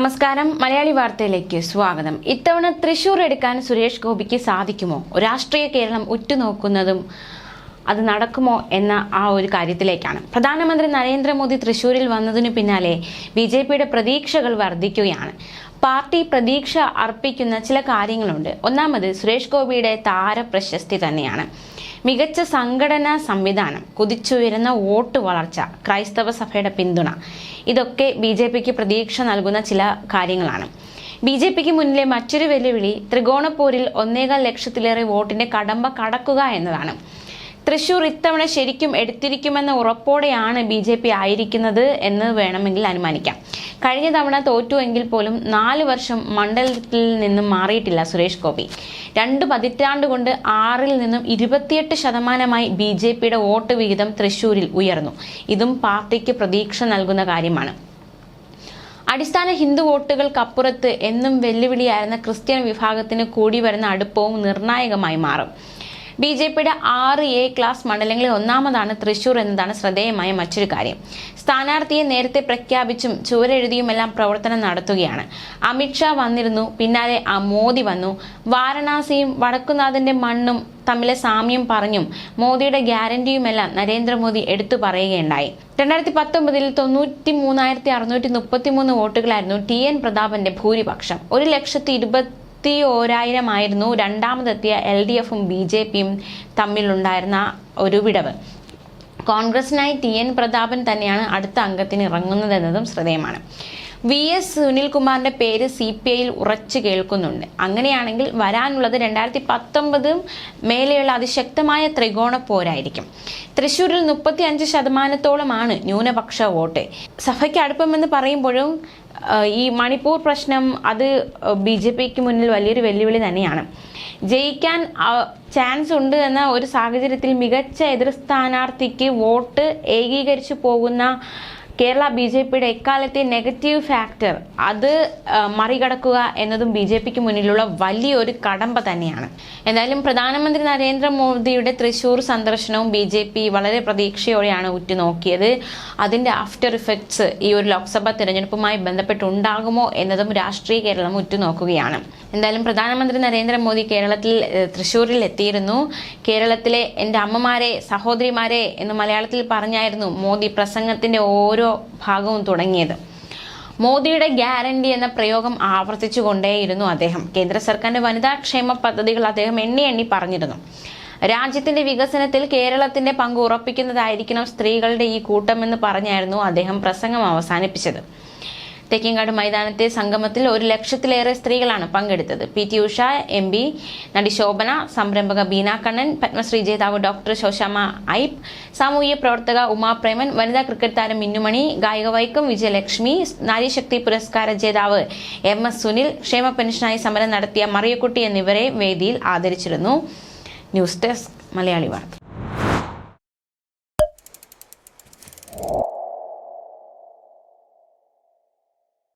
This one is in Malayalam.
നമസ്കാരം. മലയാളി വാർത്തയിലേക്ക് സ്വാഗതം. ഇത്തവണ തൃശൂർ എടുക്കാൻ സുരേഷ് ഗോപിക്ക് സാധിക്കുമോ? രാഷ്ട്രീയ കേരളം ഉറ്റുനോക്കുന്നതും അത് നടക്കുമോ എന്ന ആ ഒരു കാര്യത്തിലേക്കാണ്. പ്രധാനമന്ത്രി നരേന്ദ്രമോദി തൃശൂരിൽ വന്നതിനു പിന്നാലെ ബി ജെ പിയുടെ പ്രതീക്ഷകൾ വർദ്ധിക്കുകയാണ്. പാർട്ടി പ്രതീക്ഷ അർപ്പിക്കുന്ന ചില കാര്യങ്ങളുണ്ട്. ഒന്നാമത് സുരേഷ് ഗോപിയുടെ താരപ്രശസ്തി തന്നെയാണ്. മികച്ച സംഘടനാ സംവിധാനം കുതിച്ചുയരുന്ന വോട്ട് വളർച്ച ക്രൈസ്തവ സഭയുടെ പിന്തുണ. ഇതൊക്കെ ബി ജെ പിക്ക് പ്രതീക്ഷ നൽകുന്ന ചില കാര്യങ്ങളാണ്. ബി ജെ പിക്ക് മുന്നിലെ മറ്റൊരു വെല്ലുവിളി ത്രികോണപ്പോരിൽ ഒന്നേകാൽ ലക്ഷത്തിലേറെ വോട്ടിന്റെ കടമ്പ കടക്കുക എന്നതാണ്. തൃശൂർ ഇത്തവണ ശരിക്കും എടുത്തിരിക്കുമെന്ന ഉറപ്പോടെയാണ് ബി ജെ പി ആയിരിക്കുന്നത് എന്ന് വേണമെങ്കിൽ അനുമാനിക്കാം. കഴിഞ്ഞ തവണ തോറ്റുവെങ്കിൽ പോലും നാല് വർഷം മണ്ഡലത്തിൽ നിന്നും മാറിയിട്ടില്ല സുരേഷ് ഗോപി. രണ്ട് പതിറ്റാണ്ട് കൊണ്ട് ആറിൽ നിന്നും ഇരുപത്തിയെട്ട് ശതമാനമായി ബി ജെ പിയുടെ വോട്ട് വിഹിതം തൃശൂരിൽ ഉയർന്നു. ഇതും പാർട്ടിക്ക് പ്രതീക്ഷ നൽകുന്ന കാര്യമാണ്. അടിസ്ഥാന ഹിന്ദു വോട്ടുകൾക്കപ്പുറത്ത് എന്നും വെല്ലുവിളിയായിരുന്ന ക്രിസ്ത്യൻ വിഭാഗത്തിന് കൂടി വരുന്ന അടുപ്പവും നിർണായകമായി മാറും. ബി ജെ പിയുടെ ആറ് എ ക്ലാസ് മണ്ഡലങ്ങളിൽ ഒന്നാമതാണ് തൃശൂർ എന്നതാണ് ശ്രദ്ധേയമായ മറ്റൊരു കാര്യം. സ്ഥാനാർത്ഥിയെ നേരത്തെ പ്രഖ്യാപിച്ചും ചുവരെഴുതിയുമെല്ലാം പ്രവർത്തനം നടത്തുകയാണ്. അമിത്ഷാ വന്നിരുന്നു പിന്നാലെ ആ മോദി വന്നു. വാരണാസിയും വടക്കുനാഥന്റെ മണ്ണും തമ്മിലെ സാമ്യം പറഞ്ഞും മോദിയുടെ ഗ്യാരണ്ടിയുമെല്ലാം നരേന്ദ്രമോദി എടുത്തു പറയുകയുണ്ടായി. രണ്ടായിരത്തി പത്തൊമ്പതിൽ തൊണ്ണൂറ്റി മൂന്നായിരത്തി അറുന്നൂറ്റി മുപ്പത്തി മൂന്ന് വോട്ടുകളായിരുന്നു ടി എൻ പ്രതാപന്റെ ഭൂരിപക്ഷം. ഒരു ലക്ഷത്തി ഇരുപത്തി ഇരുപത്തി ഓരായിരമായിരുന്നു രണ്ടാമതെത്തിയ എൽ ഡി എഫും ബി ജെ പിയും തമ്മിലുണ്ടായിരുന്ന ഒരു വിടവ്. കോൺഗ്രസിനായി ടി എൻ പ്രതാപൻ തന്നെയാണ് അടുത്ത അംഗത്തിന് ഇറങ്ങുന്നതെന്നതും ശ്രദ്ധേയമാണ്. വി എസ് സുനിൽകുമാറിന്റെ പേര് സി പി ഐയിൽ ഉറച്ചു കേൾക്കുന്നുണ്ട്. അങ്ങനെയാണെങ്കിൽ വരാനുള്ളത് രണ്ടായിരത്തി പത്തൊമ്പതും മേലെയുള്ള അതിശക്തമായ ത്രികോണ പോരായിരിക്കും. തൃശ്ശൂരിൽ മുപ്പത്തി അഞ്ച് ശതമാനത്തോളമാണ് ന്യൂനപക്ഷ വോട്ട്. സഭയ്ക്ക് അടുപ്പമെന്ന് പറയുമ്പോഴും ഈ മണിപ്പൂർ പ്രശ്നം അത് ബി ജെ പിക്ക് മുന്നിൽ വലിയൊരു വെല്ലുവിളി തന്നെയാണ്. ജയിക്കാൻ ചാൻസ് ഉണ്ട് എന്ന ഒരു സാഹചര്യത്തിൽ മികച്ച എതിർ സ്ഥാനാർത്ഥിക്ക് വോട്ട് ഏകീകരിച്ചു പോകുന്ന കേരള ബി ജെ പിയുടെ എക്കാലത്തെ നെഗറ്റീവ് ഫാക്ടർ അത് മറികടക്കുക എന്നതും ബി ജെ പിക്ക് മുന്നിലുള്ള വലിയൊരു കടമ്പ തന്നെയാണ്. എന്തായാലും പ്രധാനമന്ത്രി നരേന്ദ്രമോദിയുടെ തൃശൂർ സന്ദർശനവും ബി ജെ പി വളരെ പ്രതീക്ഷയോടെയാണ് ഉറ്റുനോക്കിയത്. അതിന്റെ ആഫ്റ്റർ ഇഫക്ട്സ് ഈ ഒരു ലോക്സഭാ തിരഞ്ഞെടുപ്പുമായി ബന്ധപ്പെട്ടുണ്ടാകുമോ എന്നതും രാഷ്ട്രീയ കേരളം ഉറ്റുനോക്കുകയാണ്. എന്തായാലും പ്രധാനമന്ത്രി നരേന്ദ്രമോദി കേരളത്തിൽ തൃശ്ശൂരിൽ എത്തിയിരുന്നു. കേരളത്തിലെ എന്റെ അമ്മമാരെ സഹോദരിമാരെ എന്ന് മലയാളത്തിൽ പറഞ്ഞായിരുന്നു മോദി. പ്രസംഗത്തിന്റെ ഓരോ ഭാഗവും തുടങ്ങിയത്. മോദിയുടെ ഗ്യാരണ്ടി എന്ന പ്രയോഗം ആവർത്തിച്ചു കൊണ്ടേയിരുന്നു അദ്ദേഹം. കേന്ദ്ര സർക്കാരിന്റെ വനിതാ ക്ഷേമ പദ്ധതികൾ അദ്ദേഹം എണ്ണി എണ്ണി പറഞ്ഞിരുന്നു. രാജ്യത്തിന്റെ വികസനത്തിൽ കേരളത്തിന്റെ പങ്ക് ഉറപ്പിക്കുന്നതായിരിക്കണം സ്ത്രീകളുടെ ഈ കൂട്ടമെന്ന് പറഞ്ഞായിരുന്നു അദ്ദേഹം പ്രസംഗം അവസാനിപ്പിച്ചത്. തെക്കിങ്ങാട് മൈതാനത്തെ സംഗമത്തിൽ ഒരു ലക്ഷത്തിലേറെ സ്ത്രീകളാണ് പങ്കെടുത്തത്. P T Usha M B നടി ശോഭന സംരംഭക ബീന കണ്ണൻ പത്മശ്രീ ജേതാവ് ഡോക്ടർ ശോശാമ ഐപ്പ് സാമൂഹ്യ പ്രവർത്തക ഉമാ പ്രേമൻ വനിതാ ക്രിക്കറ്റ് താരം മിന്നുമണി ഗായിക വൈക്കം വിജയലക്ഷ്മി നാരീശക്തി പുരസ്കാര ജേതാവ് എം എസ് സുനിൽ ക്ഷേമ പെൻഷനായി സമരം നടത്തിയ മറിയക്കുട്ടി എന്നിവരെ വേദിയിൽ ആദരിച്ചിരുന്നു. ന്യൂസ് ഡെസ്ക് മലയാളി വാർത്ത.